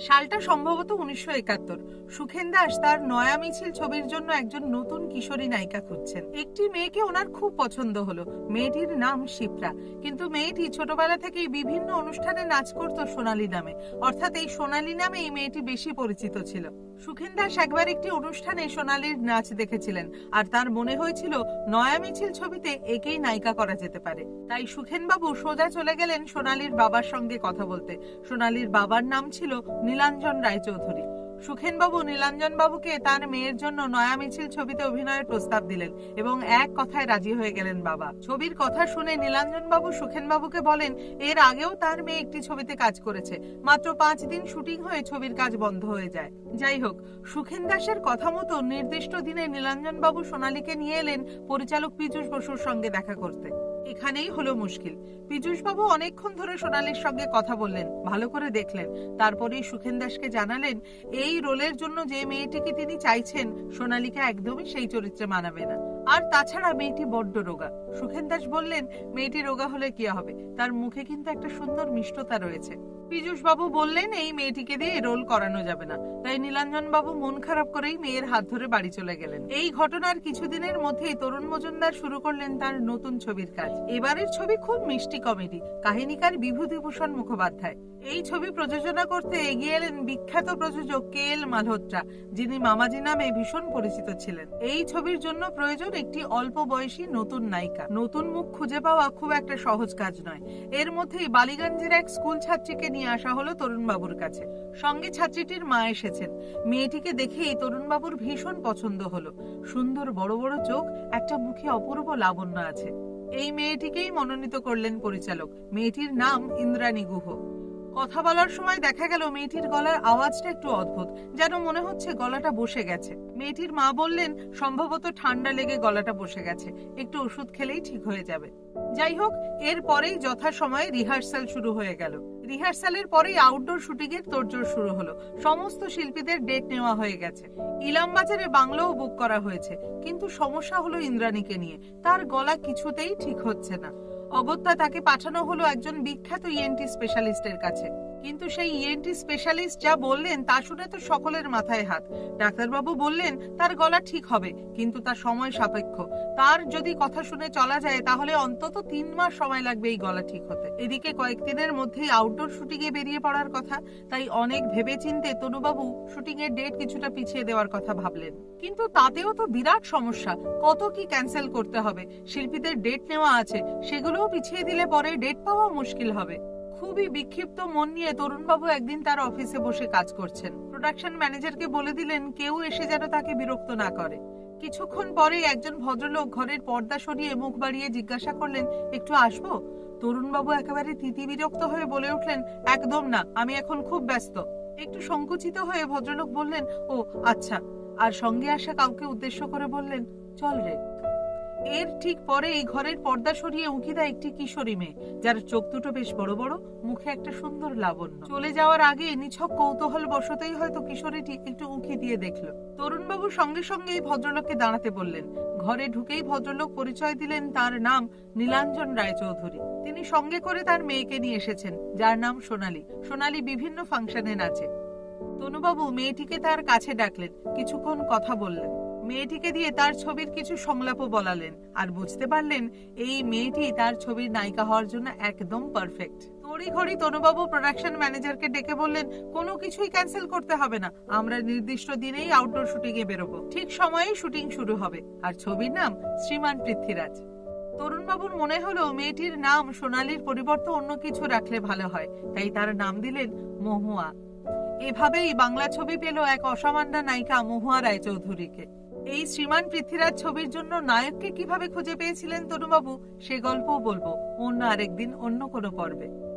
সালটা সম্ভবত উনিশশো একাত্তর। সুখেন দাস তার নয়া মিছিল ছবির জন্য একজন নতুন কিশোরী নায়িকা খুঁজছেন। একটি মেয়েকে ওনার খুব পছন্দ হলো। মেয়েটির নাম শিপ্রা। কিন্তু মেয়েটি ছোটবেলা থেকেই বিভিন্ন অনুষ্ঠানে নাচ করত সোনালী নামে। অর্থাৎ এই সোনালী নামে এই মেয়েটি বেশি পরিচিত ছিল। সুখেন দাস একবার একটি অনুষ্ঠানে সোনালীর নাচ দেখেছিলেন, আর তার মনে হয়েছিল নয়া মিছিল ছবিতে একেই নায়িকা করা যেতে পারে। তাই সুখেন বাবু সোজা চলে গেলেন সোনালীর বাবার সঙ্গে কথা বলতে। সোনালীর বাবার নাম ছিল নীলাঞ্জন রায়চৌধুরী। সুখেন বাবু নীলাঞ্জন বাবুকে তার মেয়ের জন্য নয়া মিছিল ছবিতে অভিনয়ের প্রস্তাব দিলেন এবং এক কথায় রাজি হয়ে গেলেন বাবা। ছবির কথা শুনে নীলাঞ্জন বাবু সুখেন বাবুকে বলেন, এর আগেও তার মেয়ে একটি ছবিতে কাজ করেছে। মাত্র পাঁচ দিন শুটিং হয়ে ছবির কাজ বন্ধ হয়ে যায়। যাই হোক, সুখেন দাসের কথা মতো নির্দিষ্ট দিনে নীলাঞ্জন বাবু সোনালীকে নিয়ে এলেন পরিচালক পীযূষ বসুর সঙ্গে দেখা করতে। এখানেই হলো মুশকিল। পীযূষবাবু অনেকক্ষণ ধরে সোনালের সঙ্গে কথা বললেন, ভালো করে দেখলেন। তারপরেই সুখেন দাসকে জানালেন, এই রোলের জন্য যে মেয়েটিকে তিনি চাইছেন, সোনালিকা একদমই সেই চরিত্রে মানাবে না। আর তাছাড়া মেয়েটি বড্ড রোগা। সুখেন দাস বললেন, মেয়েটি রোগা হলে কি হবে? তার মুখে কিন্তু একটা সুন্দর মিষ্টতা রয়েছে। পীযূষ বাবু বললেন, এই মেয়েটিকে দিয়ে রোল করানো যাবে না। তাই নীলাঞ্জন বাবু মন খারাপ করেই মেয়ের হাত ধরে বাড়ি চলে গেলেন। এই ঘটনার কিছুদিনের মধ্যেই তরুণ মজুমদার শুরু করলেন তার নতুন ছবির কাজ। এবারের ছবি খুব মিষ্টি কমেডি। কাহিনীকার বিভূতিভূষণ মুখোপাধ্যায়। এই ছবি প্রযোজনা করতে এগিয়ে এলেন বিখ্যাত প্রযোজক কে এল মালহোত্রা, যিনি মামাজি নামে ভীষণ পরিচিত ছিলেন। এই ছবির জন্য প্রয়োজন একটি অল্প বয়সী নতুন নায়িকা। নতুন মুখ খুঁজে পাওয়া খুব একটা সহজ কাজ নয়। এর মধ্যেই বালিগঞ্জের এক স্কুল ছাত্রীকে নিয়ে আসা হলো তরুণবাবুর কাছে। সঙ্গে ছাত্রীটির মা এসেছেন। মেয়েটিকে দেখেই তরুণবাবুর ভীষণ পছন্দ হলো। সুন্দর বড় বড় চোখ, একটা মুখে অপূর্ব লাবণ্য আছে। এই মেয়েটিকেই মনোনীত করলেন পরিচালক। মেয়েটির নাম ইন্দ্রাণী গুহ। কথা বলার সময় দেখা গেল মেয়েটির গলার আওয়াজটা একটু অদ্ভুত, যেন মনে হচ্ছে গলাটা বসে গেছে। মেয়েটির মা বললেন, সম্ভবত ঠান্ডা লেগে গলাটা বসে গেছে, একটু ওষুধ খেলেই ঠিক হয়ে যাবে। যাই হোক, এর পরেই যথাসময়ে রিহার্সাল শুরু হয়ে গেল। রিহার্সালের পরেই আউটডোর শুটিং এর তোড়জোড় শুরু হলো। সমস্ত শিল্পীদের ডেট নেওয়া হয়ে গেছে। ইলাম বাজারে বাংলোও বুক করা হয়েছে, কিন্তু সমস্যা হলো ইন্দ্রাণীকে নিয়ে। তার গলা কিছুতেই ঠিক হচ্ছে না। অগত্যা তাকে পাঠানো হলো একজন বিখ্যাত ইএনটি স্পেশালিস্টের কাছে। কিন্তু সেই ইএনটি স্পেশালিস্ট যা বললেন, তা শুনে তো সকলের মাথায় হাত। ডাক্তারবাবু বললেন, তার গলা ঠিক হবে, কিন্তু তার সময় সাপেক্ষ। তার যদি কথা শুনে চলা যায়, তাহলে অন্তত তিন মাস সময় লাগবে এই গলা ঠিক হতে। এদিকে কয়েকদিনের মধ্যেই আউটডোর শুটিং এ বেরিয়ে পড়ার কথা, তাই অনেক ভেবেচিন্তে তনুবাবু শুটিং এর ডেট কিছুটা পিছিয়ে দেওয়ার কথা ভাবলেন। কিন্তু তাতেও তো বিরাট সমস্যা, কত কি ক্যান্সেল করতে হবে? শিল্পীদের ডেট নেওয়া আছে, সেগুলোও পিছিয়ে দিলে পরে ডেট পাওয়া মুশকিল হবে। খুবই বিক্ষিপ্ত মন নিয়ে তরুণবাবু একদিন তার অফিসে বসে কাজ করছেন। প্রোডাকশন ম্যানেজারকে বলে দিলেন, কেউ এসে যেন তাকে বিরক্ত না করে। কিছুক্ষণ পরেই একজন ভদ্রলোক ঘরের পর্দা সরিয়ে মুখ বাড়িয়ে জিজ্ঞাসা করলেন, একটু আসব? তরুণবাবু একেবারে তিতি বিরক্ত হয়ে বলে উঠলেন, একদম না, আমি এখন খুব ব্যস্ত। একটু সংকুচিত হয়ে ভদ্রলোক বললেন, ও আচ্ছা। আর সঙ্গে আসা কাউকে উদ্দেশ্য করে বললেন, চল রে। এর ঠিক পরে এই ঘরের পর্দা সরিয়ে উঁকি দেয় একটি কিশোরী মেয়ে, যার চোখ দুটো বেশ বড় বড়, মুখে একটা সুন্দর লাবণ্য। চলে যাওয়ার আগে নিছক কৌতূহল বশতেই হয়তো কিশোরীটি একটু উঁকি দিয়ে দেখল। তরুণবাবু সঙ্গে সঙ্গে এই ভদ্রলোককে দাঁড়াতে বললেন। ঘরে ঢুকেই ভদ্রলোক পরিচয় দিলেন তার নাম নীলাঞ্জন রায়চৌধুরী। তিনি সঙ্গে করে তার মেয়েকে নিয়ে এসেছেন, যার নাম সোনালী। সোনালী বিভিন্ন ফাংশনে নাচে। তনুবাবু মেয়েটিকে তার কাছে ডাকলেন, কিছুক্ষণ কথা বললেন। মেয়েটিকে দিয়ে তার ছবির কিছু সংলাপও বলালেন। আর বুঝতে পারলেন, এই মেয়েটি তার ছবির নায়িকা হওয়ার জন্য একদম পারফেক্ট তড়ি ঘড়ি তনুবাবু প্রোডাকশন ম্যানেজারকে ডেকে বললেন, কোনো কিছুই ক্যান্সেল করতে হবে না, আমরা নির্দিষ্ট দিনেই আউটডোর শুটিং এ বেরোবো। ঠিক সময়েই শুটিং শুরু হবে। আর ছবির নাম শ্রীমান পৃথ্বীরাজ। তরুণবাবুর মনে হলো, মেয়েটির নাম সোনালীর পরিবর্তে অন্য কিছু রাখলে ভালো হয়। তাই তার নাম দিলেন মহুয়া। এভাবেই বাংলা ছবি পেল এক অসামান্য নায়িকা মহুয়া রায়চৌধুরীকে। এই শ্রীমান পৃথ্বীরাজ ছবির জন্য নায়ককে কীভাবে খুঁজে পেয়েছিলেন তনুবাবু সে গল্পও বলব। অন্য আরেকদিন অন্য কোনো পর্বে।